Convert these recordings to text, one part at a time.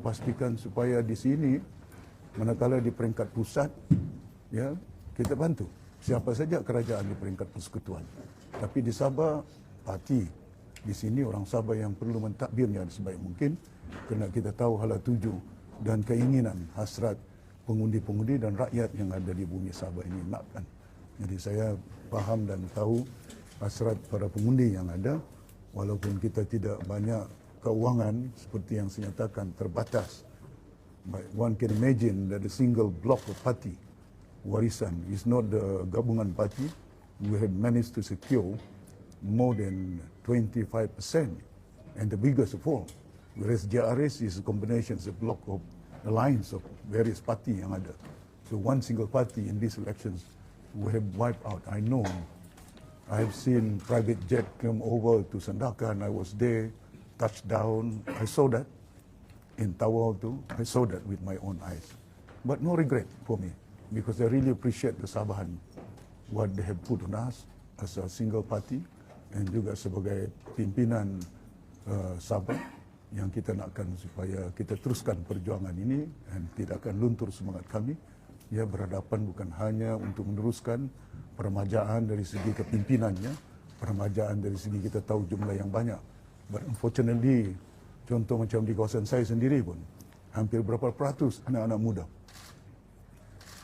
untuk pastikan supaya di sini manakala di peringkat pusat ya kita bantu. Siapa saja kerajaan di peringkat persekutuan. Tapi di Sabah parti di sini orang Sabah yang perlu mentadbirnya sebaik mungkin. Kerana kita tahu hala tuju dan keinginan hasrat pengundi-pengundi dan rakyat yang ada di bumi Sabah ini nakkan. Jadi saya faham dan tahu hasrat para pengundi yang ada. Walaupun kita tidak banyak keuangan seperti yang saya nyatakan terbatas one can imagine that a single block of party, Warisan, is not the gabungan party. We have managed to secure more than 25%, and the biggest of all. Whereas JRS is a combination, it's a block of alliance of various party yang ada. So one single party in these elections we have wiped out. I know. I have seen private jet come over to Sandakan. I was there, touchdown. I saw that in Tawau too. I saw that with my own eyes. But no regret for me because I really appreciate the Sabahan, what they have put on us as a single party and juga sebagai pimpinan uh, Sabah yang kita nakkan supaya kita teruskan perjuangan ini dan tidak akan luntur semangat kami ya berhadapan bukan hanya untuk meneruskan peremajaan dari segi kepimpinannya peremajaan dari segi kita tahu jumlah yang banyak but unfortunately Contoh macam di kawasan saya sendiri pun, hampir berapa peratus anak-anak muda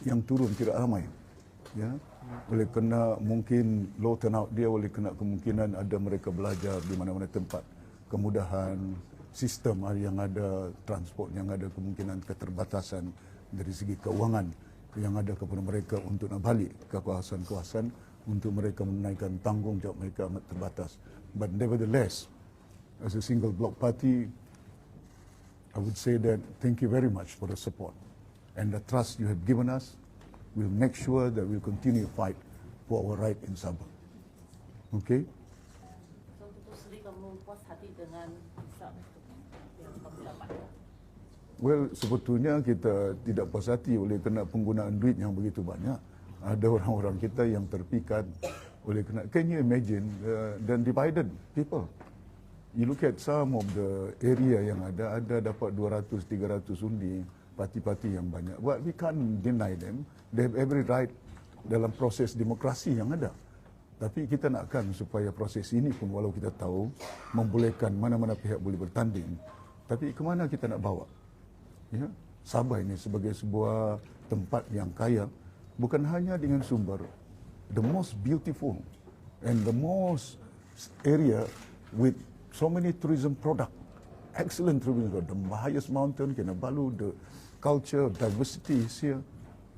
yang turun tidak ramai. Ya, boleh kena mungkin low turnout dia boleh kena kemungkinan ada mereka belajar di mana-mana tempat kemudahan sistem yang ada transport yang ada kemungkinan keterbatasan dari segi keuangan yang ada kepada mereka untuk nak balik ke kawasan-kawasan untuk mereka menunaikan tanggungjawab mereka amat terbatas. But nevertheless, as a single block party, I would say that thank you very much for the support and the trust you have given us. We'll make sure that we'll continue to fight for our right in Sabah. Okay? Well, sebetulnya kita tidak puas hati oleh kena penggunaan duit yang begitu banyak. Ada orang-orang kita yang terpikat oleh kena. Can you imagine uh, the divided people? You look at some of the area yang ada, ada dapat 200, 300 undi, parti-parti yang banyak. But we can't deny them. They have every right dalam proses demokrasi yang ada. Tapi kita nakkan supaya proses ini pun walau kita tahu membolehkan mana-mana pihak boleh bertanding. Tapi ke mana kita nak bawa? Ya? Sabah ini sebagai sebuah tempat yang kaya bukan hanya dengan sumber the most beautiful and the most area with so many tourism product, excellent tourism product. The highest mountain, Kinabalu, the culture, diversity is here,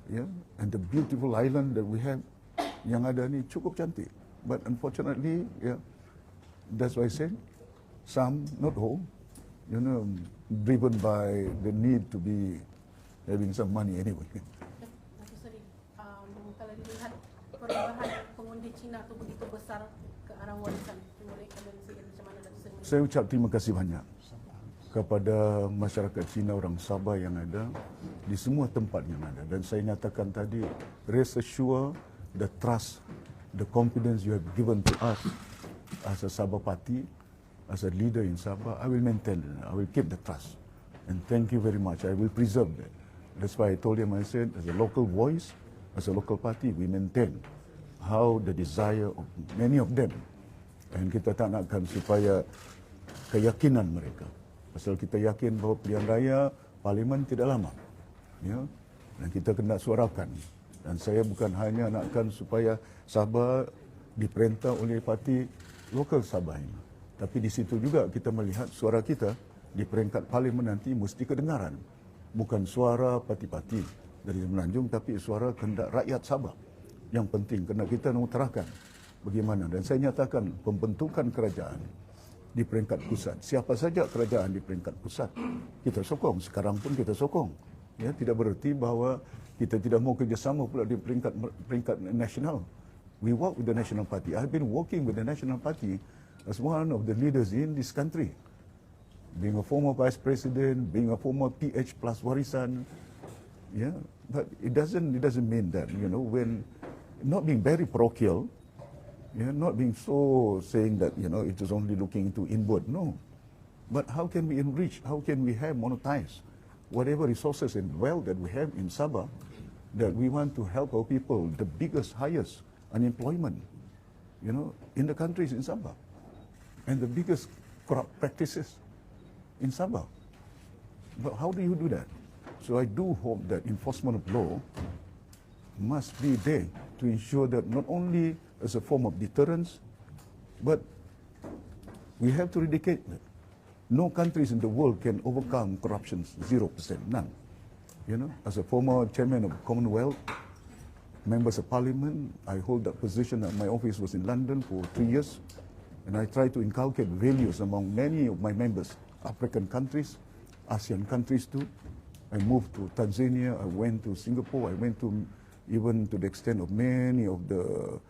yeah, and the beautiful island that we have, yang ada ni cukup cantik. But unfortunately, yeah, that's why I said, some, not all, you know, driven by the need to be having some money anyway. Um, kalau dilihat perubahan pengundi Cina itu begitu besar ke arah warisan, mereka dan macam mana Seri? Saya ucap terima kasih banyak kepada masyarakat Cina orang Sabah yang ada di semua tempat yang ada. Dan saya nyatakan tadi rest assure the trust the confidence you have given to us as a Sabah party as a leader in Sabah I will maintain. I will keep the trust. And thank you very much. I will preserve that. That's why I told him I said as a local voice as a local party we maintain how the desire of many of them dan kita tak nakkan supaya keyakinan mereka. Pasal kita yakin bahawa pilihan raya parlimen tidak lama. Ya. Dan kita kena suarakan. Dan saya bukan hanya nakkan supaya Sabah diperintah oleh parti lokal Sabah ini. Tapi di situ juga kita melihat suara kita di peringkat parlimen nanti mesti kedengaran. Bukan suara parti-parti dari Semenanjung tapi suara kehendak rakyat Sabah. Yang penting kena kita mengutarakan bagaimana dan saya nyatakan pembentukan kerajaan di peringkat pusat. Siapa saja kerajaan di peringkat pusat, kita sokong. Sekarang pun kita sokong. Ya, tidak berarti bahawa kita tidak mau kerjasama pula di peringkat peringkat nasional. We work with the National Party. I've been working with the National Party as one of the leaders in this country. Being a former vice president, being a former PH plus warisan, yeah. But it doesn't it doesn't mean that you know when not being very parochial, yeah, not being so saying that you know it is only looking into inward. No, But how can we enrich? How can we have monetize whatever resources and wealth that we have in Sabah that we want to help our people, the biggest, highest unemployment, you know, in the countries in Sabah, and the biggest corrupt practices in Sabah. But how do you do that? So I do hope that enforcement of law must be there to ensure that not only as a form of deterrence, but we have to eradicate that. No countries in the world can overcome corruption, zero percent, none. You know, as a former chairman of Commonwealth, members of parliament, I hold that position. At my office was in London for three years, and I try to inculcate values among many of my members, African countries, ASEAN countries too. I moved to Tanzania, I went to Singapore, I went to even to the extent of many of the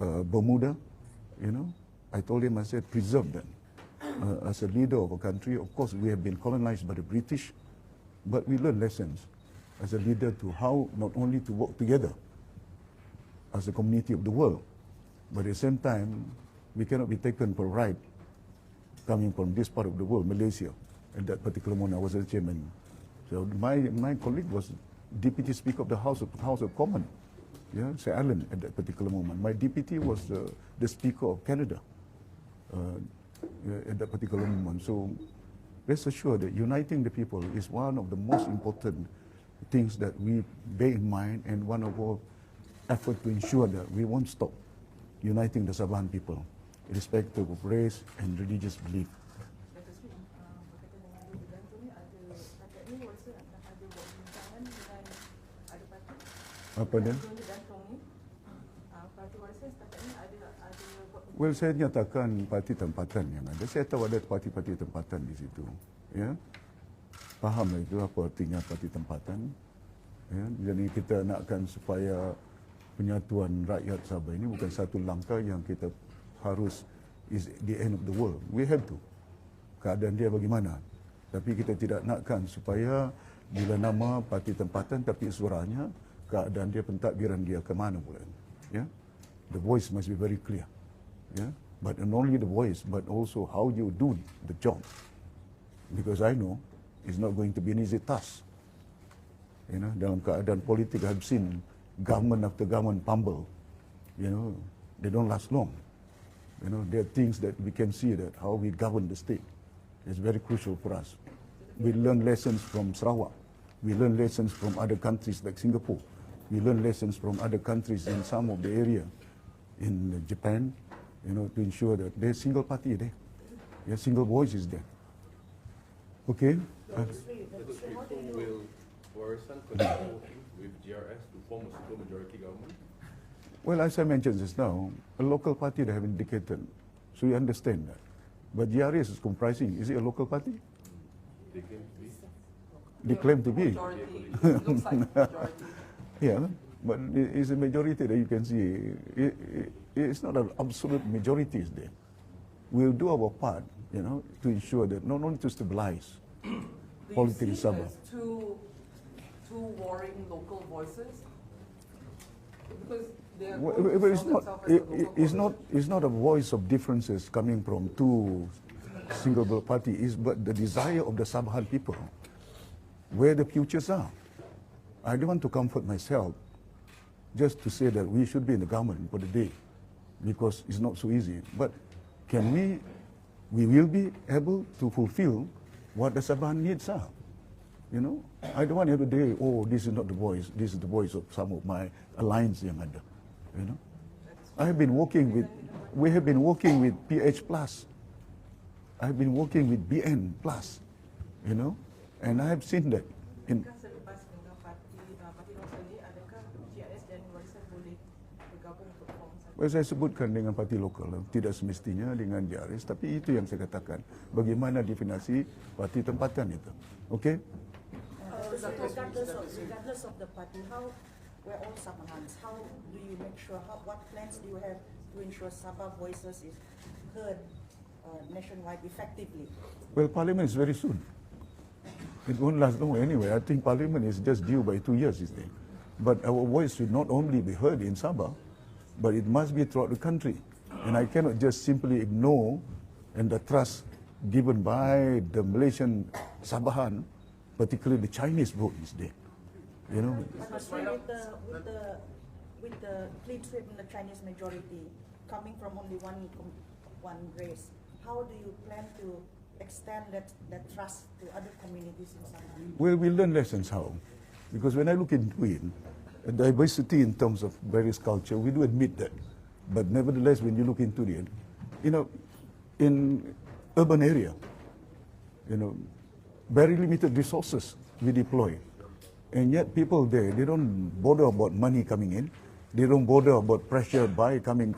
uh, Bermuda, you know. I told him, I said, preserve them. Uh, as a leader of a country, of course, we have been colonized by the British, but we learn lessons as a leader to how not only to work together as a community of the world, but at the same time, we cannot be taken for a ride coming from this part of the world, Malaysia. At that particular moment, I was the chairman. So my, my colleague was deputy speaker of the House of, House of Commons, yeah, Sir Allen at that particular moment. My deputy was uh, the speaker of Canada uh, at that particular moment. So rest assured that uniting the people is one of the most important things that we bear in mind and one of our effort to ensure that we won't stop uniting the Sabahan people, irrespective of race and religious belief. Ada buat Well, saya nyatakan parti tempatan yang ada. Saya tahu ada parti-parti tempatan di situ. Ya. Faham lah itu apa artinya parti tempatan. Ya. Jadi kita nakkan supaya penyatuan rakyat Sabah ini bukan satu langkah yang kita harus is the end of the world. We have to. Keadaan dia bagaimana. Tapi kita tidak nakkan supaya bila nama parti tempatan tapi suaranya keadaan dia pentadbiran dia ke mana pula. Ya. The voice must be very clear. Yeah? But not only the voice, but also how you do the job. Because I know it's not going to be an easy task. You know, dalam keadaan politik, I've seen government after government fumble. You know, they don't last long. You know, there are things that we can see that how we govern the state is very crucial for us. We learn lessons from Sarawak. We learn lessons from other countries like Singapore. We learn lessons from other countries in some of the area in Japan, you know, to ensure that there's single party there. Yeah, single voice is there. Okay? Uh, So will Warisan continue with GRS to form a super majority government? well, as I mentioned just now, a local party they have indicated, so you understand that. But GRS is comprising, is it a local party? They claim to be. They claim to be. majority, looks like majority. Yeah, but it's a majority that you can see. It, it, it's not an absolute majority is there. We'll do our part, you know, to ensure that not only to stabilize politics in Sabah. two, two warring local voices? Because Well, it's not. It, a it's not. It's not a voice of differences coming from two single party. Is but the desire of the Sabahan people, where the futures are. I don't want to comfort myself, just to say that we should be in the government for the day, because it's not so easy. But can we? We will be able to fulfill what the Sabahan needs are. You know, I don't want every day, oh, this is not the voice, this is the voice of some of my alliance yang. You know, I have been working with, we have been working with PH Plus. I have been working with BN Plus, you know, and I have seen that in, saya sebutkan dengan parti lokal, tidak semestinya dengan JRS, tapi itu yang saya katakan, bagaimana definisi parti tempatan itu. Okay? Uh, so regardless of, regardless of the party, how, we're all Sabahans, how do you make sure, how, what plans do you have to ensure Sabah voices is heard uh, nationwide effectively? Well, Parliament is very soon. It won't last long anyway. I think Parliament is just due by two years, is there? But our voice should not only be heard in Sabah, but it must be throughout the country. And I cannot just simply ignore and the trust given by the Malaysian Sabahan, particularly the Chinese vote is there. You know, with the, with the, with the clean sweep in the Chinese majority, coming from only one, one race, how do you plan to extend that, that trust to other communities in Sabah? Well, we learn lessons how. Because when I look into it, diversity in terms of various culture, we do admit that. But nevertheless, when you look into it, you know, in urban area, you know, very limited resources we deploy. And yet people there, they don't bother about money coming in. They don't bother about pressure by coming,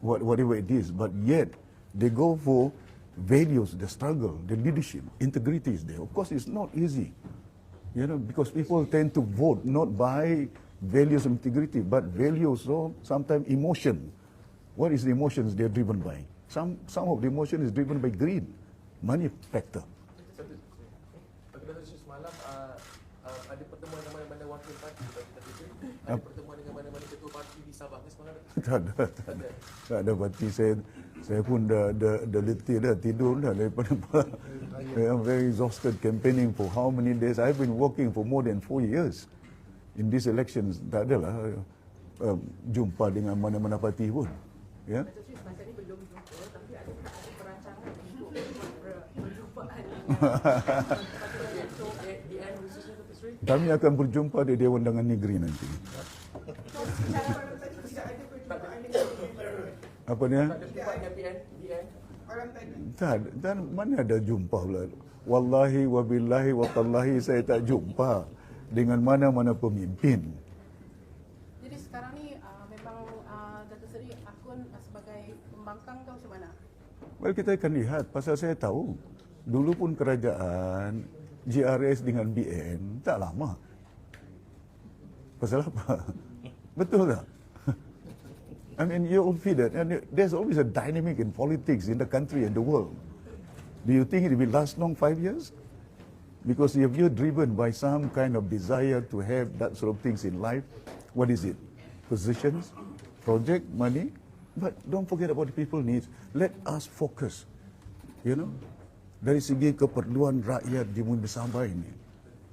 whatever it is. But yet, they go for values, the struggle, the leadership, integrity is there. Of course, it's not easy. You know, because people tend to vote not by values integrity, but values of sometimes emotion. What is the emotions they're driven by? Some, some of the emotion is driven by greed, money factor. Satu. Bagi Datuk Seri semalam uh, uh, ada pertemuan dengan mana-mana wakil parti bagi Datuk Seri. Ada pertemuan dengan mana-mana ketua parti di Sabah ke semalam tak ada, tak ada. Tak ada parti saya, saya pun dah, dah, dah letih dah, tidur dah daripada I'm very exhausted campaigning for how many days. I've been working for more than four years. In these elections, tak adalah uh, jumpa dengan mana-mana parti pun. Ya. Ni Seri, Kami akan berjumpa di Dewan Undangan Negeri nanti. Apa dia? tak dan mana ada jumpa pula. Wallahi wa billahi wa tallahi saya tak jumpa dengan mana-mana pemimpin. Jadi sekarang ni uh, memang uh, Datuk Seri akun uh, sebagai pembangkang ke macam mana? Well, kita akan lihat pasal saya tahu dulu pun kerajaan GRS dengan BN tak lama. Pasal apa? Betul tak? I mean, you all feel that. And there's always a dynamic in politics in the country and the world. Do you think it will last long five years? Because if you're driven by some kind of desire to have that sort of things in life, what is it? Positions, project, money. But don't forget about the people needs. Let us focus. You know, dari segi keperluan rakyat di Mundi Sabah ini.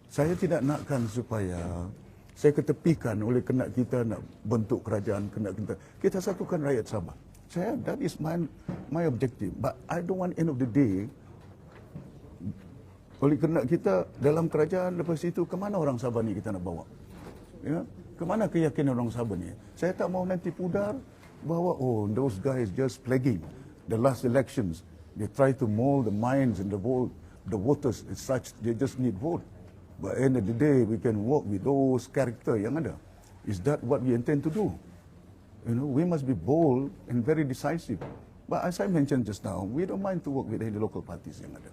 Saya tidak nakkan supaya saya ketepikan oleh kena kita nak bentuk kerajaan, kena kita. Kita satukan rakyat Sabah. Saya, that is my, my objective. But I don't want end of the day, oleh kena kita dalam kerajaan lepas itu ke mana orang Sabah ni kita nak bawa? Ya, ke mana keyakinan orang Sabah ni? Saya tak mau nanti pudar bahawa oh those guys just plaguing the last elections. They try to mold the minds and the vote, the voters as such they just need vote. But end of the day we can work with those character yang ada. Is that what we intend to do? You know, we must be bold and very decisive. But as I mentioned just now, we don't mind to work with any local parties yang ada.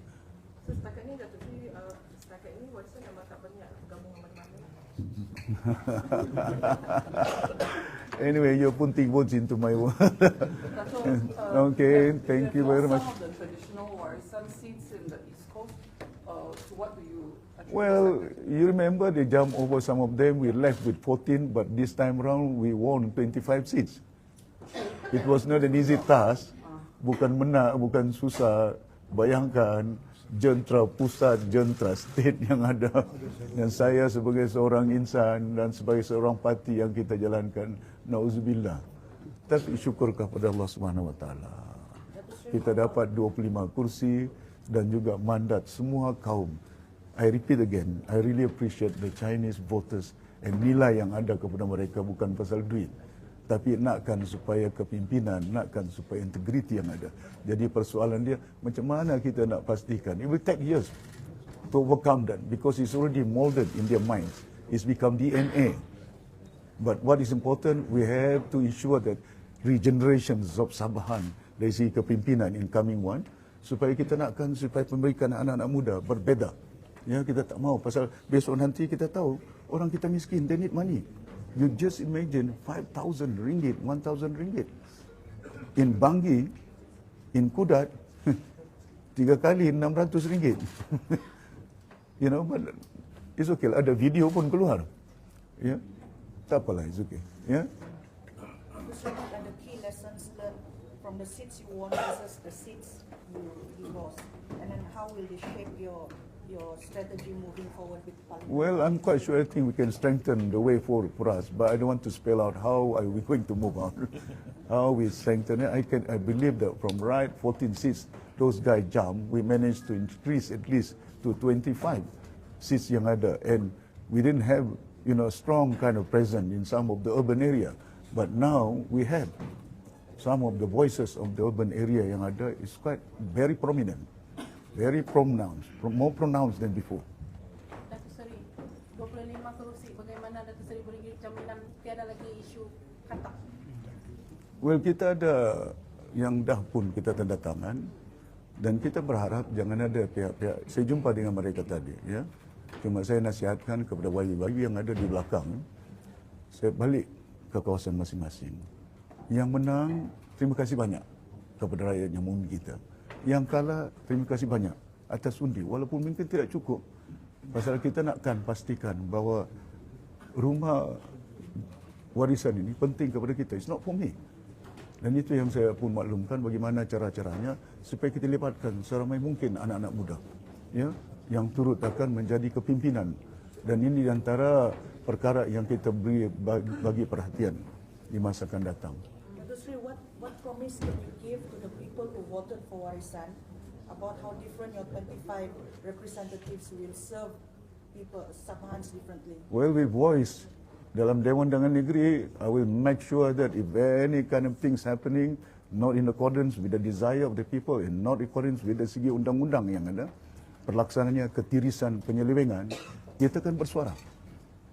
So setakat ni Datuk Sri uh, setakat ni Watson memang tak berniat bergabung dengan mana-mana. Anyway, you're putting words into my word. Dato', uh, Okay, thank you very are much. Some of the traditional warisan seats in the East Coast, uh, to what do you Well, you remember they jumped over some of them. We left with 14, but this time round we won 25 seats. It was not an easy task. Bukan menang, bukan susah. Bayangkan jentera pusat, jentera state yang ada. Dan saya sebagai seorang insan dan sebagai seorang parti yang kita jalankan. Nauzubillah. Tapi syukur kepada Allah Subhanahu Taala. Kita dapat 25 kursi dan juga mandat semua kaum. I repeat again, I really appreciate the Chinese voters and nilai yang ada kepada mereka bukan pasal duit. Tapi nakkan supaya kepimpinan, nakkan supaya integriti yang ada. Jadi persoalan dia, macam mana kita nak pastikan? It will take years to overcome that because it's already molded in their minds. It's become DNA. But what is important, we have to ensure that regenerations of Sabahan dari segi kepimpinan in coming one, supaya kita nakkan supaya memberikan anak-anak muda berbeza. Ya, kita tak mau pasal besok nanti kita tahu orang kita miskin, they need money. You just imagine 5,000 ringgit, 1,000 ringgit. In Bangi, in Kudat, tiga kali 600 ringgit. you know, but it's okay. lah. Ada video pun keluar. Ya, tak apalah, it's okay. Ya. Which are the key lessons learned from the seats you won versus the seats you, you lost? And then how will they shape your, your strategy moving forward with Parliament? Well, I'm quite sure I think we can strengthen the way forward for us, but I don't want to spell out how are we going to move on. how we strengthen it. I can I believe that from right 14 seats, those guys jump, we managed to increase at least to 25 seats yang ada. And we didn't have, you know, strong kind of presence in some of the urban area. But now we have some of the voices of the urban area yang ada is quite very prominent, very pronounced, pro- more pronounced than before. Datuk Seri, 25 kerusi, bagaimana Datuk Seri beri jaminan tiada lagi isu katak? Well, kita ada yang dah pun kita tanda tangan dan kita berharap jangan ada pihak-pihak. Saya jumpa dengan mereka tadi, ya. Cuma saya nasihatkan kepada bayi-bayi yang ada di belakang, saya balik ke kawasan masing-masing. Yang menang, terima kasih banyak kepada rakyat yang memilih kita. Yang kalah, terima kasih banyak atas undi. Walaupun mungkin tidak cukup. Pasal kita nakkan pastikan bahawa rumah warisan ini penting kepada kita. It's not for me. Dan itu yang saya pun maklumkan bagaimana cara-caranya supaya kita libatkan seramai mungkin anak-anak muda ya yang turut akan menjadi kepimpinan dan ini antara perkara yang kita beri bagi perhatian di masa akan datang. Datuk Sri, what, what promise can you give to the people who voted for Warisan about how different your 25 representatives will serve people, Sabahans differently? Well, we voice dalam Dewan Undangan Negeri, I will make sure that if any kind of things happening not in accordance with the desire of the people and not in accordance with the segi undang-undang yang ada, pelaksananya ketirisan penyelewengan, kita akan bersuara.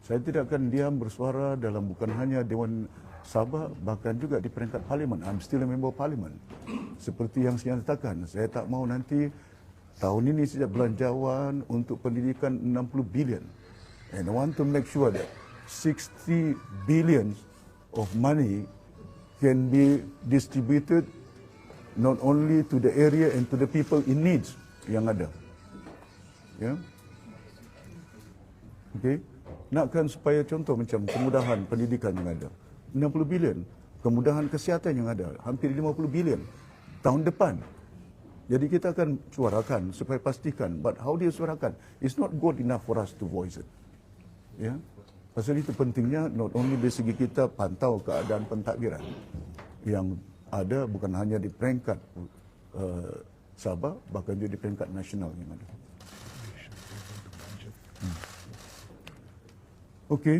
Saya tidak akan diam bersuara dalam bukan hanya Dewan Sabah, bahkan juga di peringkat parlimen. I'm still a member of parliament. Seperti yang saya nyatakan, saya tak mau nanti tahun ini sejak belanjawan untuk pendidikan 60 bilion. And I want to make sure that 60 billion of money can be distributed not only to the area and to the people in needs yang ada. Ya. Okey. Nakkan supaya contoh macam kemudahan pendidikan yang ada. 60 bilion. Kemudahan kesihatan yang ada. Hampir 50 bilion. Tahun depan. Jadi kita akan suarakan supaya pastikan. But how dia suarakan? It's not good enough for us to voice it. Ya. Pasal itu pentingnya not only dari segi kita pantau keadaan pentadbiran yang ada bukan hanya di peringkat uh, Sabah bahkan juga di peringkat nasional yang ada. Hmm. Okey.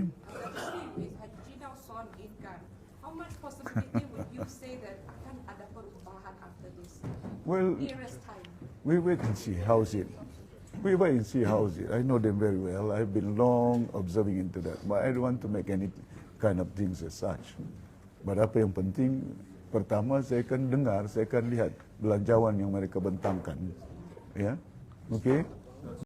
with Haji now Son Inkan, how much possibility would you say that akan ada perubahan after this? Well, Nearest time. we wait and see how's it. We wait and see how's it. I know them very well. I've been long observing into that, but I don't want to make any kind of things as such. But apa yang penting, pertama saya akan dengar, saya akan lihat belanjawan yang mereka bentangkan. Ya, okay.